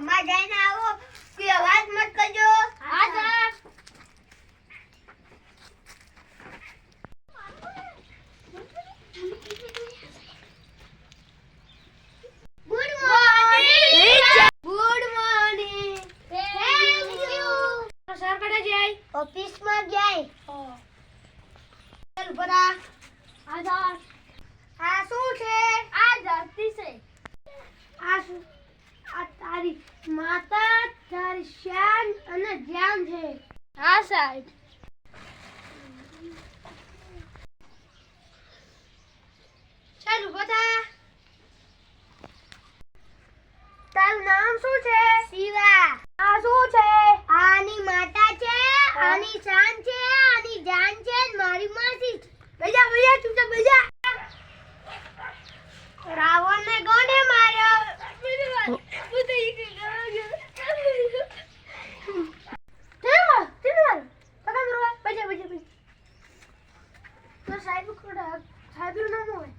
મો જઈને આવો. કોઈ અવાજ મત કરજો. હા sir. Good morning good morning thank you sir જાય? ઓફિસમાં ગયા ચાલ બરા હા આ શું છે? આ ધરતી છે આ શું આ તારી માતા તારી શાન અને ધ્યાન છે. હા, સાહેબ. ચાલ બધા તારું નામ શું છે? શિવા. આ શું છે? આની માતા છે? આની શાન છે? সাইবুকরা সাইদুর নাম হয়